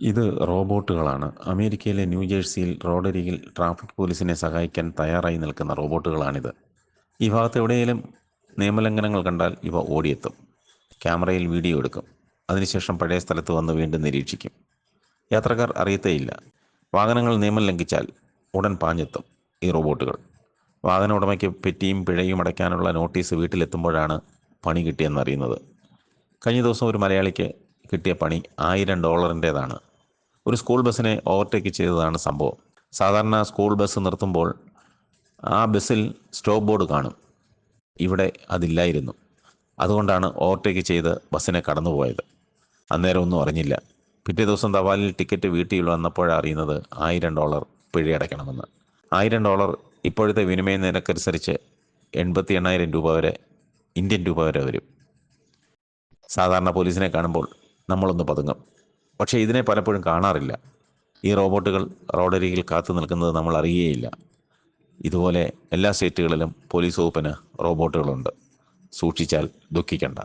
ഇത് റോബോട്ടുകളാണ്. അമേരിക്കയിലെ ന്യൂജേഴ്സിയിൽ റോഡരികിൽ ട്രാഫിക് പോലീസിനെ സഹായിക്കാൻ തയ്യാറായി നിൽക്കുന്ന റോബോട്ടുകളാണിത്. ഈ ഭാഗത്ത് എവിടെയെങ്കിലും നിയമലംഘനങ്ങൾ കണ്ടാൽ ഇവ ഓടിയെത്തും. ക്യാമറയിൽ വീഡിയോ എടുക്കും. അതിനുശേഷം പഴയ സ്ഥലത്ത് വന്ന് വീണ്ടും നിരീക്ഷിക്കും. യാത്രക്കാർ അറിയത്തേയില്ല. വാഹനങ്ങൾ നിയമം ലംഘിച്ചാൽ ഉടൻ പാഞ്ഞെത്തും ഈ റോബോട്ടുകൾ. വാഹന ഉടമയ്ക്ക് പെറ്റിയും പിഴയും അടയ്ക്കാനുള്ള നോട്ടീസ് വീട്ടിലെത്തുമ്പോഴാണ് പണി കിട്ടിയെന്നറിയുന്നത്. കഴിഞ്ഞ ദിവസം ഒരു മലയാളിക്ക് കിട്ടിയ പണി ആയിരം ഡോളറിന്റേതാണ്. ഒരു സ്കൂൾ ബസ്സിനെ ഓവർടേക്ക് ചെയ്തതാണ് സംഭവം. സാധാരണ സ്കൂൾ ബസ് നിർത്തുമ്പോൾ ആ ബസ്സിൽ സ്റ്റോപ്പ് ബോർഡ് കാണും. ഇവിടെ അതില്ലായിരുന്നു. അതുകൊണ്ടാണ് ഓവർടേക്ക് ചെയ്ത് ബസ്സിനെ കടന്നുപോയത്. അന്നേരം ഒന്നും അറിഞ്ഞില്ല. പിറ്റേ ദിവസം തപാലിൽ ടിക്കറ്റ് വീട്ടിൽ വന്നപ്പോഴറിയുന്നത് ആയിരം ഡോളർ പിഴയടയ്ക്കണമെന്ന്. ആയിരം ഡോളർ ഇപ്പോഴത്തെ വിനിമയ നിരക്കനുസരിച്ച് എൺപത്തി എണ്ണായിരം രൂപ വരെ ഇന്ത്യൻ രൂപ വരെ വരും. സാധാരണ പോലീസിനെ കാണുമ്പോൾ നമ്മളൊന്ന് പതുങ്ങും. പക്ഷേ ഇതിനെ പലപ്പോഴും കാണാറില്ല. ഈ റോബോട്ടുകൾ റോഡരികിൽ കാത്തു നിൽക്കുന്നത് നമ്മൾ അറിയുകയില്ല ഇതുപോലെ എല്ലാ സ്റ്റേറ്റുകളിലും പോലീസ് വകുപ്പിന് റോബോട്ടുകളുണ്ട്. സൂക്ഷിച്ചാൽ ദുഃഖിക്കണ്ട.